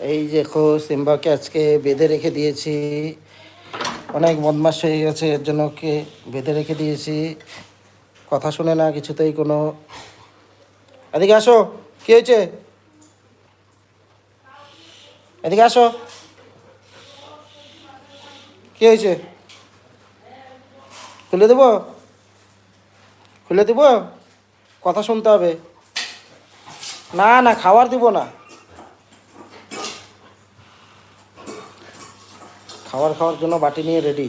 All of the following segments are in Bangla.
এই যে খো, সিম্বাকে আজকে বেঁধে রেখে দিয়েছি। অনেক বদমাস হয়ে গেছে, এর জন্য ওকে বেঁধে রেখে দিয়েছি। কথা শুনে না, কিছুতেই কোনো এদিকে আসো, কী হয়েছে? এদিকে আসো। কী হয়েছে? খুলে দেবো? খুলে দেবো? কথা শুনতে হবে। না না, খাবার দিব না। খাবার খাওয়ার জন্য বাটি নিয়ে রেডি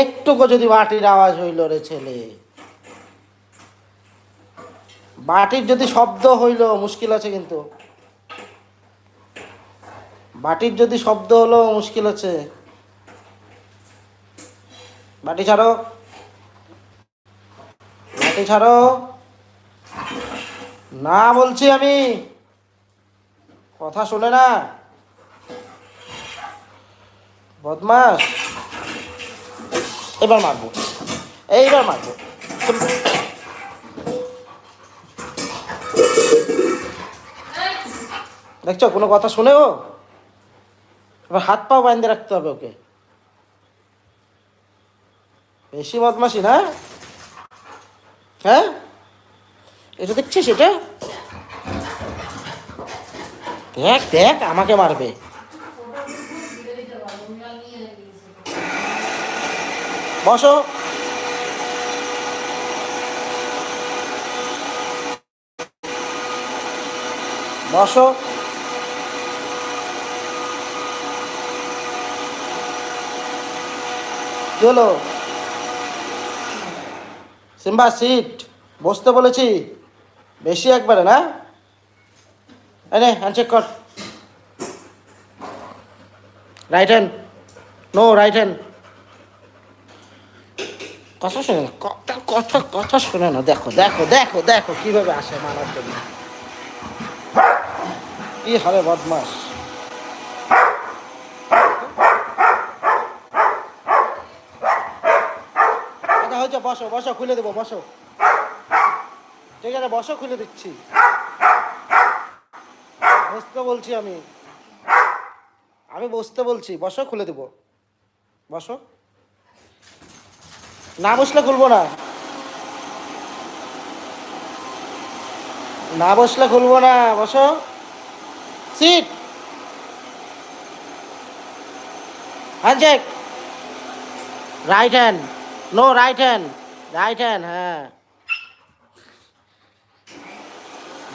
একটুকু যদি বাটির আওয়াজ হইল রে ছেলে। বাটির যদি শব্দ হইল, মুশকিল আছে কিন্তু। বাটির যদি শব্দ হলো, মুশকিল আছে। বাটি ছাড়ো। বাটি ছাড়ো। না বলছি আমি। কথা শোনে না। বদমাস এবার মারবো। এইবার মারবো। দেখছ, কোনো কথা শুনে ও এবার হাত পাও বাইন্ধে রাখতে হবে ওকে। বেশি বদমাসি না হ্যাঁ? এটা দেখছিস এটা? দেখ দেখ আমাকে মারবে। বসো। বসো। হলো? Simba sit. বসতে বলেছি। বেশি একবারে না? এনে হ্যান্ডশেক কর। Right hand no right hand কথা শোনে না কথা কথা কথা শোনে না। দেখো দেখো দেখো দেখো কীভাবে আসে মানার জন্য কি হবে বদমাস আচ্ছা বসো বসো, খুলে দেবো, বসো। ঠিক আছে, বসো, খুলে দিচ্ছি। বসতে বলছি আমি। আমি বসতে বলছি, বসো, খুলে দেবো। বসো। না বসলে খুলবো না। না বসলে খুলবো না, বসো। Sit. Handshake right hand. No, right hand. Right hand হ্যাঁ।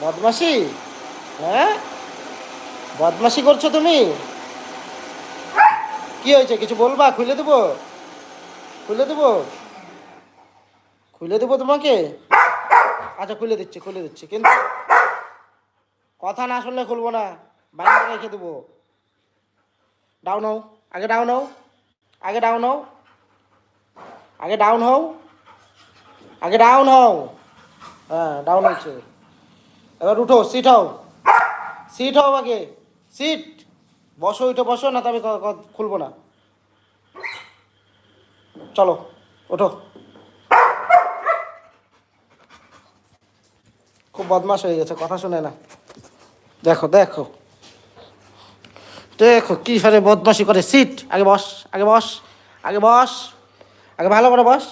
বদমাসি হ্যাঁ? বদমাসি করছ তুমি? কি হয়েছে? কিছু বলবা? খুলে দেবো? খুলে দেবো? খুলে দেবো তোমাকে? আচ্ছা খুলে দিচ্ছি খুলে দিচ্ছি, কিন্তু কথা না শুনলে খুলবো না। বাইরে রেখে দেবো। ডাউন হও। আগে ডাউন হও। আগে ডাউন হও। আগে ডাউন হও। আগে ডাউন হও। হ্যাঁ ডাউন হচ্ছে এবার উঠো সিট হও। সিট হও আগে সিট বসো, উঠে, বসো, না তো আমি খুলবো না। চলো, ওঠো। খুব বদমাস হয়ে গেছে, কথা শুনে না। দেখো দেখো। দেখো, কি হারে বদমাসি করে। সিট আগে বস আগে বস আগে বস, আগে ভালো করে বস।